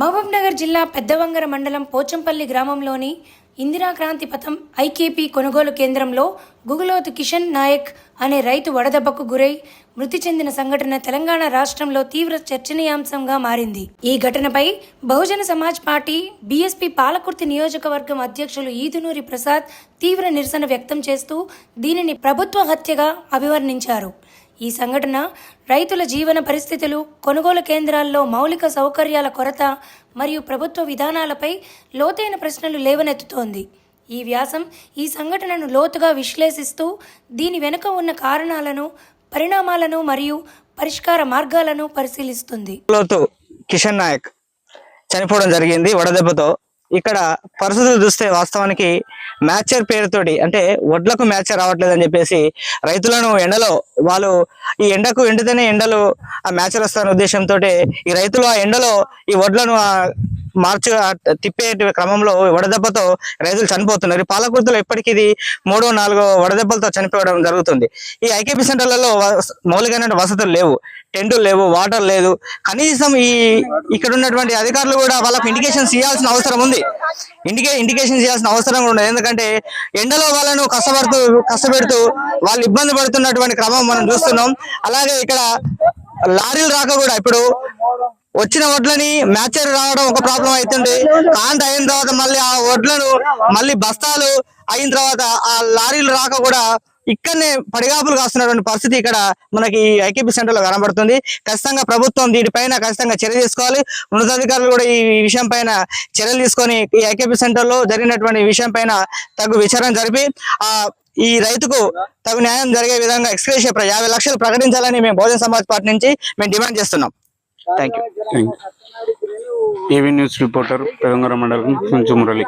మహబూబ్నగర్ జిల్లా పెద్దవంగర మండలం పోచంపల్లి గ్రామంలోని ఇందిరా క్రాంతి పథం ఐకేపీ కొనుగోలు కేంద్రంలో గుగులోతు కిషన్ నాయక్ అనే రైతు వడదెబ్బకు గురై మృతి చెందిన సంఘటన తెలంగాణ రాష్ట్రంలో తీవ్ర చర్చనీయాంశంగా మారింది. ఈ ఘటనపై బహుజన సమాజ్ పార్టీ బీఎస్పీ పాలకుర్తి నియోజకవర్గం అధ్యక్షులు ఈదునూరి ప్రసాద్ తీవ్ర నిరసన వ్యక్తం చేస్తూ దీనిని ప్రభుత్వ హత్యగా అభివర్ణించారు. ఈ సంఘటన రైతుల జీవన పరిస్థితులు కొనుగోలు కేంద్రాల్లో మౌలిక సౌకర్యాల కొరత మరియు ప్రభుత్వ విధానాలపై లోతైన ప్రశ్నలు లేవనెత్తుతోంది. ఈ వ్యాసం ఈ సంఘటనను లోతుగా విశ్లేషిస్తూ దీని వెనుక ఉన్న కారణాలను పరిణామాలను మరియు పరిష్కార మార్గాలను పరిశీలిస్తుంది. కిషన్ నాయక్ చనిపోవడం జరిగింది వడదెబ్బతో. ఇక్కడ పరిస్థితులు చూస్తే వాస్తవానికి మ్యాచర్ పేరుతోటి అంటే వడ్లకు మ్యాచర్ రావట్లేదు అని చెప్పేసి రైతులను ఎండలో వాళ్ళు ఈ ఎండకు ఎండితేనే ఎండలు ఆ మ్యాచర్ వస్తారనే ఉద్దేశంతో ఈ రైతులు ఆ ఎండలో ఈ వడ్లను ఆ మార్చు తిప్పే క్రమంలో వడదెబ్బతో రైతులు చనిపోతున్నారు. పాలకుర్తిలో ఇప్పటికీ ఇది మూడో నాలుగో వడదెబ్బలతో చనిపోవడం జరుగుతుంది. ఈ ఐకేపీ సెంటర్లలో వస- మౌలికమైన వసతులు లేవు. టెంటులు లేవు వాటర్ లేదు. కనీసం ఈ ఇక్కడ ఉన్నటువంటి అధికారులు కూడా వాళ్ళకు ఇండికేషన్స్ ఇవ్వాల్సిన అవసరం ఉంది. ఇండికే ఇండికేషన్స్ ఇవ్వాల్సిన అవసరం కూడా ఉంది. ఎందుకంటే ఎండలో వాళ్ళను కష్టపడుతూ కష్టపెడుతూ వాళ్ళు ఇబ్బంది పడుతున్నటువంటి క్రమం మనం చూస్తున్నాం. అలాగే ఇక్కడ లారీలు రాక కూడా ఇప్పుడు వచ్చిన వడ్లని మ్యాచర్ రావడం ఒక ప్రాబ్లం అవుతుంది కాంట అయిన తర్వాత మళ్ళీ ఆ వడ్లను మళ్ళీ బస్తాలు అయిన తర్వాత ఆ లారీలు రాక కూడా ఇక్కడనే పడిగాపులు కాస్తున్నటువంటి పరిస్థితి ఇక్కడ మనకి ఐకేపీ సెంటర్లో కనబడుతుంది. ఖచ్చితంగా ప్రభుత్వం దీనిపైన ఖచ్చితంగా చర్య తీసుకోవాలి. ఉన్నతాధికారులు కూడా ఈ విషయం పైన చర్యలు తీసుకొని ఈ ఐకేపీ సెంటర్లో జరిగినటువంటి విషయం పైన తగు విచారణ జరిపి ఆ ఈ రైతుకు తగు న్యాయం జరిగే విధంగా ఎక్స్క్రేషియా యాభై లక్షలు ప్రకటించాలని మేము బహుజన సమాజ్ పార్టీ నుంచి మేము డిమాండ్ చేస్తున్నాం. Thank you AV news reporter Pedangara మండలం నుంచి మురళి